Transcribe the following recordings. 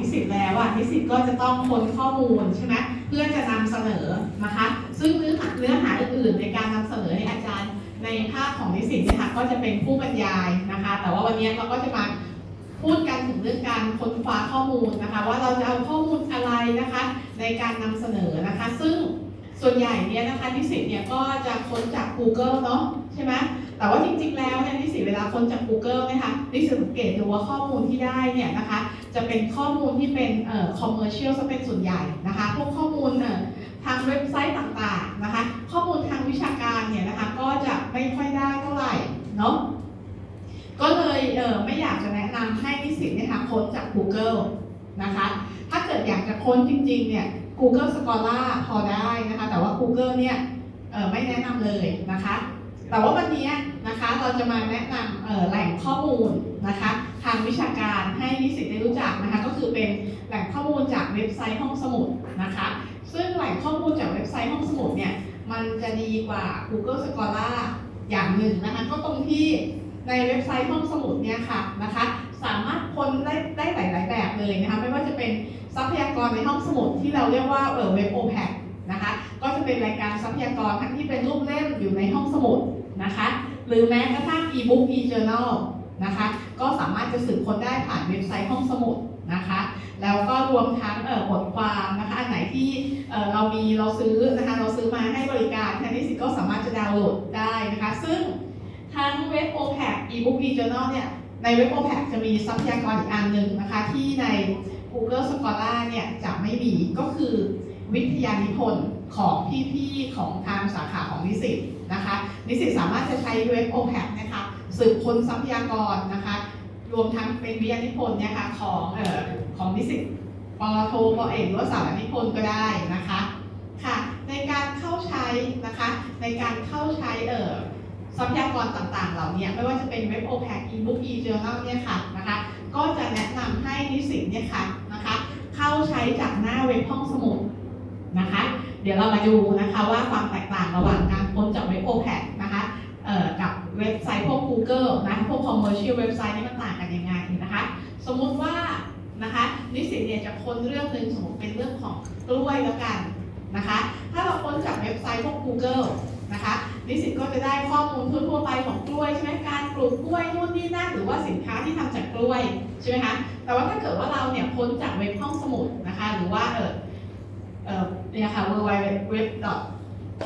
นิสิตแล้วอะนิสิตก็จะต้องค้นข้อมูลใช่ไหมเพื่อจะนำเสนอนะคะ ซึ่งเนื้อหาเนื้อหาอื่นๆในการนำเสนอให้อาจารย์ ในภาคของนิสิตเนี่ยค่ะก็จะเป็นผู้บรรยายนะคะ แต่ว่าวันนี้เราก็จะมาพูดกันถึงเรื่องการค้นคว้าข้อมูลนะคะ ว่าเราจะเอาข้อมูลอะไรนะคะ ในการนำเสนอนะคะ ซึ่ง ส่วนใหญ่เนี่ยนะคะนิสิตเนี่ยก็จะค้นจาก Google เนาะใช่ไหมแต่ว่าจริงๆ แล้วเนี่ยนิสิตเวลาค้นจาก Google เนะคะนิสิตสังเกตดูว่าข้อมูลที่ได้เนี่ยนะคะจะเป็นข้อมูลที่เป็นเอ่อ commercial ซะเป็นส่วนใหญ่นะคะพวกข้อมูลเอ่อทางเว็บไซต์ต่างๆนะคะข้อมูลทางวิชาการเนี่ยนะคะก็จะไม่ค่อยได้เท่าไหร่เนาะก็เลยเออไม่อยากจะแนะนำให้นิสิตเนี่ยค่ะค้นจาก Google นะคะถ้าเกิดอยากจะค้นจริงๆเนี่ย Google Scholar พอได้นะคะ แต่ว่า Google เนี่ยไม่แนะนำเลยนะคะ แต่ว่าวันนี้นะคะเราจะมาแนะนำแหล่งข้อมูลนะคะทางวิชาการให้นิสิตได้รู้จักนะคะ ก็คือเป็นแหล่งข้อมูลจากเว็บไซต์ห้องสมุดนะคะ ซึ่งแหล่งข้อมูลจากเว็บไซต์ห้องสมุดเนี่ยมันจะดีกว่า Google Scholar อย่างหนึ่งนะคะ ก็ตรงที่ในเว็บไซต์ห้องสมุดเนี่ยค่ะนะคะ สามารถค้นได้ได้หลาย ๆ แบบเลยนะคะไม่ว่า ทรัพยากรในห้องสมุดที่เราเรียกว่าเออเว็บโอแพนะคะก็จะเป็นรายการทรัพยากรทั้งที่เป็นรูปเล่มอยู่ในห้องสมุดนะคะหรือแม้กระทั่ง e-book e-journal นะคะก็สามารถจะสืบค้นได้ผ่านเว็บไซต์ห้องสมุดนะคะแล้วก็รวมทั้งบทความนะคะอันไหนที่เรามีเราซื้อนะคะเราซื้อมาให้บริการทางนิสิตก็สามารถจะดาวน์โหลดได้นะคะซึ่งทั้งเว็บ OPAC e-book e-journal เนี่ยในเว็บ OPAC จะมีทรัพยากรอีกอันหนึ่งนะคะที่ใน Google Scholar เนี่ยจะไม่มีก็คือวิทยานิพนธ์ของพี่ๆของทางสาขาของนิสิตนะคะ นิสิตสามารถจะใช้เว็บ OPAC นะคะสืบค้นทรัพยากรนะคะ รวมทั้งเป็นวิทยานิพนธ์เนี่ยค่ะของเอ่อของนิสิตปอโทปอเอกหรือว่าสารนิพนธ์ก็ได้นะคะค่ะ ในการเข้าใช้นะคะ ในการเข้าใช้เอ่อทรัพยากรต่างๆ เหล่านี้ไม่ว่าจะเป็นเว็บ OPAC e-book e-journal เนี่ยค่ะนะคะ ก็จะแนะนำให้นิสิตเนี่ยค่ะ เข้าใช้จากหน้าเว็บห้องสมุดนะคะ เดี๋ยวเรามาดูนะคะว่าความแตกต่างระหว่างการค้นจากเว็บ OPAC นะคะกับเว็บไซต์พวก Google นะพวก commercial เว็บไซต์นี่มันต่างกันยังไงนะคะ สมมุติว่านะคะนิสิตเนี่ยจะค้นเรื่องหนึ่งสมมติเป็นเรื่องของกล้วยแล้วกันนะคะ ถ้าเราค้นจากเว็บไซต์พวก Google นะคะนิสิตก็จะได้ข้อมูลทั่วๆไปของกล้วยใช่ไหมการปลูกกล้วยนู่นนี่นั่นหรือว่าสินค้าที่ทำจากกล้วยใช่ไหมคะแต่ว่าถ้าเกิดว่าเราเนี่ยค้นจากเว็บห้องสมุดนะคะหรือว่าเออเออเนี่ยค่ะ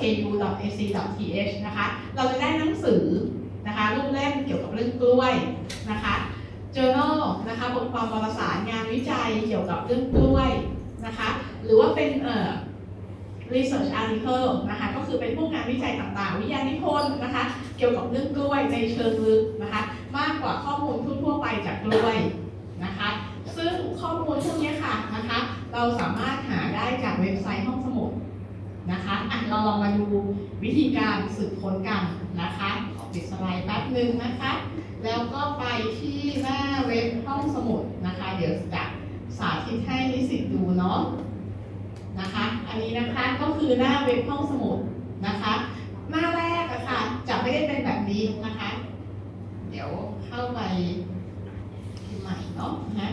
www.ku.ac.th นะคะเราจะได้หนังสือนะคะรูปเล่มเกี่ยวกับเรื่องกล้วยนะคะ journal นะคะบทความวารสารงานวิจัยเกี่ยวกับเรื่องกล้วยนะคะ หรือว่าเป็นเอ่อ research article นะคะก็คือเป็นพวกงานวิจัยต่างๆ วิทยานิพนธ์นะคะ เกี่ยวกับเรื่องกล้วยในเชิงลึกนะคะ มากกว่าข้อมูลทั่วๆไปจากกล้วยนะคะ ซึ่งข้อมูลพวกนี้ค่ะนะคะ เราสามารถหาได้จากเว็บไซต์ห้องสมุดนะคะอะเราลองมาดูวิธีการสืบค้นกันนะคะขอปิดสไลด์แป๊บหนึ่งนะคะ แล้วก็ไปที่หน้าเว็บห้องสมุดนะคะ เดี๋ยวจะสาธิตให้นิสิตดูเนาะนะคะ อันนี้นะคะก็คือหน้าเว็บห้องสมุดนะคะ หน้าแรกอะค่ะจะไม่ได้เป็นแบบนี้นะคะ เดี๋ยวเข้าไปใหม่เนาะนะ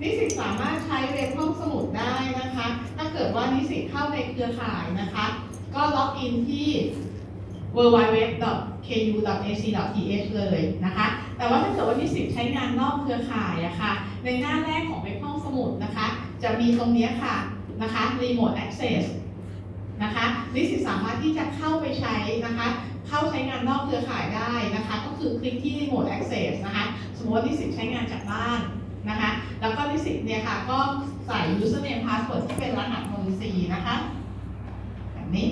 นิสิตสามารถใช้เว็บห้องสมุดได้นะคะ ถ้าเกิดว่านิสิตเข้าในเครือข่ายนะคะ ก็ล็อกอินที่ www.ku.ac.th เลยนะคะ แต่ว่าถ้าเกิดว่านิสิตใช้งานนอกเครือข่ายอะค่ะ ในหน้าแรกของเว็บห้องสมุดนะคะ จะมีตรงนี้ค่ะ นะคะ remote access นะคะนิสิตสามารถที่จะเข้าไปใช้นะคะ เข้าใช้งานนอกเครือข่ายได้นะคะ ก็คือคลิกที่ remote access นะคะ สมมติว่านิสิตใช้งานจากบ้านนะคะ แล้วก็นิสิตเนี่ยค่ะก็ใส่ username password ที่เป็นรหัส MOC นะคะแบบนี้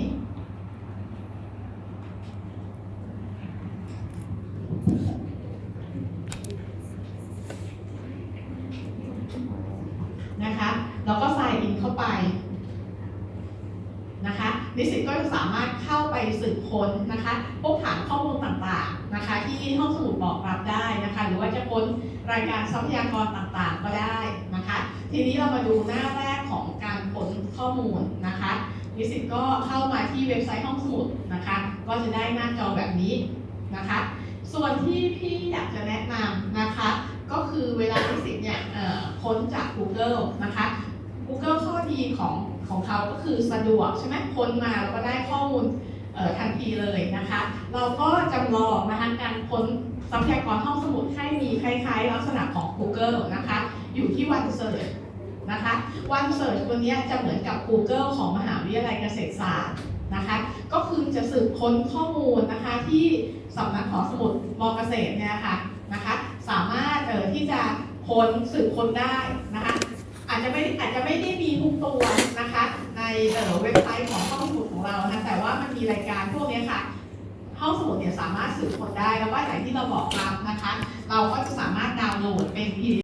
นะคะแล้วก็ใส่อินเข้าไป นิสิตก็สามารถเข้าไปสืบค้นนะคะพวกฐานข้อมูลต่างๆนะคะ ที่ห้องสมุดบอกรับได้นะคะ หรือว่าจะค้นรายการทรัพยากรต่างๆก็ได้นะคะ ทีนี้เรามาดูหน้าแรกของการค้นข้อมูลนะคะนิสิตก็เข้ามาที่เว็บไซต์ห้องสมุดนะคะ ก็จะได้หน้าจอแบบนี้นะคะ ส่วนที่พี่อยากจะแนะนำนะคะ ก็คือเวลานิสิตเนี่ยค้นจาก Google นะคะ Google ข้อดีของของเขาก็คือสะดวกใช่ไหมค้นมาแล้วก็ได้ข้อมูลทันทีเลยนะคะ เราก็จำลองนะคะการค้นทรัพยากรห้องสมุดให้มีคล้ายๆ ลักษณะของ Google นะคะ อยู่ที่ OneSearch นะคะ OneSearch ตัวนี้จะเหมือนกับ Google ของมหาวิทยาลัยเกษตรศาสตร์นะคะ ก็คือจะสืบค้นข้อมูลนะคะที่สำนักหอสมุดมอเกษตรเนี่ยค่ะนะคะ สามารถเอ่อที่จะค้นสืบค้นได้นะคะ จจะไม่อาจจะไม่ได้มีทุกตัวนะคะ ในเว็บไซต์ของห้องสมุดของเรานะแต่ว่ามันมีรายการพวกนี้ค่ะห้องสมุดเนี่ยสามารถสืบค้นได้แล้วว่าอย่างที่เราบอกตามนะคะ เราก็จะสามารถดาวน์โหลดเป็น PDF